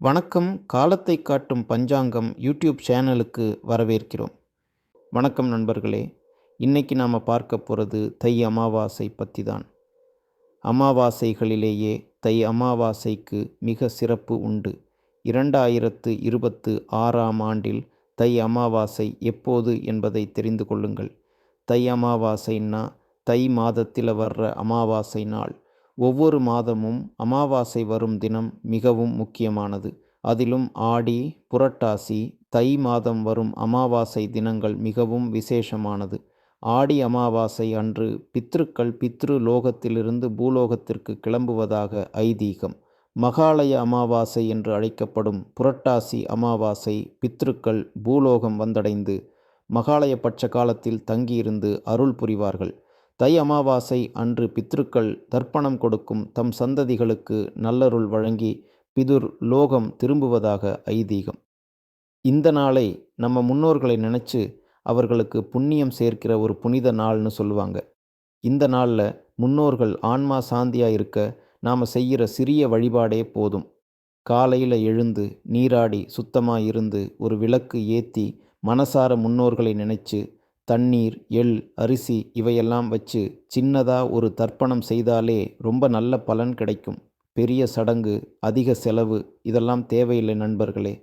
வணக்கம் காலத்தை காட்டும் பஞ்சாங்கம் யூடியூப் சேனலுக்கு வரவேற்கிறோம். வணக்கம் நண்பர்களே இன்னைக்கு நாம் பார்க்க போகிறது தை அமாவாசை பற்றி தான் அமாவாசைகளிலேயே தை அமாவாசைக்கு மிக சிறப்பு உண்டு. இரண்டாயிரத்து இருபத்து ஆறாம் ஆண்டில் தை அமாவாசை எப்போது என்பதை தெரிந்து கொள்ளுங்கள். தை அமாவாசைன்னா தை மாதத்தில் வர்ற அமாவாசை நாள். ஒவ்வொரு மாதமும் அமாவாசை வரும் தினம் மிகவும் முக்கியமானது. அதிலும் ஆடி புரட்டாசி தை மாதம் வரும் அமாவாசை தினங்கள் மிகவும் விசேஷமானது. ஆடி அமாவாசை அன்று பித்ருக்கள் பித்ரு லோகத்திலிருந்து பூலோகத்திற்கு கிளம்புவதாக ஐதீகம். மகாலய அமாவாசை என்று அழைக்கப்படும் புரட்டாசி அமாவாசை பித்ருக்கள் பூலோகம் வந்தடைந்து மகாலய பட்ச காலத்தில் தங்கியிருந்து அருள் புரிவார்கள். தை அமாவாசை அன்று பித்ருக்கள் தர்ப்பணம் கொடுக்கும் தம் சந்ததிகளுக்கு நல்லருள் வழங்கி பிதுர் லோகம் திரும்புவதாக ஐதீகம். இந்த நாளை நம்ம முன்னோர்களை நினச்சி அவர்களுக்கு புண்ணியம் சேர்க்கிற ஒரு புனித நாள்னு சொல்லுவாங்க. இந்த நாளில் முன்னோர்கள் ஆன்மா சாந்தியாக இருக்க நாம் செய்கிற சிறிய வழிபாடே போதும். காலையில் எழுந்து நீராடி சுத்தமாக இருந்து ஒரு விளக்கு ஏற்றி மனசார முன்னோர்களை நினைச்சு தண்ணீர் எள் அரிசி இவையெல்லாம் வச்சு சின்னதாக ஒரு தர்ப்பணம் செய்தாலே ரொம்ப நல்ல பலன் கிடைக்கும். பெரிய சடங்கு அதிக செலவு இதெல்லாம் தேவையில்லை நண்பர்களே.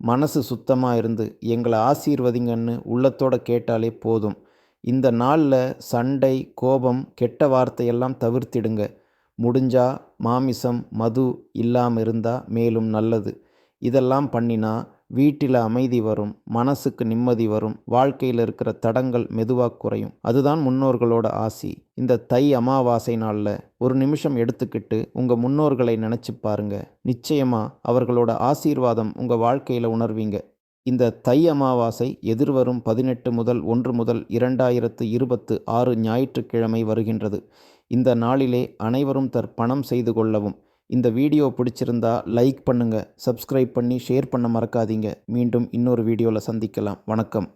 மனசு சுத்தமாக இருந்து எங்களை ஆசீர்வதிங்கன்னு உள்ளத்தோட கேட்டாலே போதும். இந்த நாளில் சண்டை கோபம் கெட்ட வார்த்தையெல்லாம் தவிர்த்திடுங்க. முடிஞ்சா மாமிசம் மது இல்லாமல் இருந்தால் மேலும் நல்லது. இதெல்லாம் பண்ணினா வீட்டில் அமைதி வரும் மனசுக்கு நிம்மதி வரும் வாழ்க்கையில் இருக்கிற தடங்கள் மெதுவாக குறையும். அதுதான் முன்னோர்களோட ஆசி. இந்த தை அமாவாசை நாளில் ஒரு நிமிஷம் எடுத்துக்கிட்டு உங்கள் முன்னோர்களை நினச்சி பாருங்க. நிச்சயமாக அவர்களோட ஆசீர்வாதம் உங்கள் வாழ்க்கையில் உணர்வீங்க. இந்த தை அமாவாசை எதிர்வரும் பதினெட்டு முதல் ஒன்று முதல் இரண்டாயிரத்து இருபத்து ஆறு ஞாயிற்றுக்கிழமை வருகின்றது. இந்த நாளிலே அனைவரும் தற்பணம் செய்து கொள்ளவும் இந்த வீடியோ பிடிச்சிருந்தா லைக் பண்ணுங்கள் சப்ஸ்கிரைப் பண்ணி ஷேர் பண்ண மறக்காதீங்க. மீண்டும் இன்னொரு வீடியோவில் சந்திக்கலாம். வணக்கம்.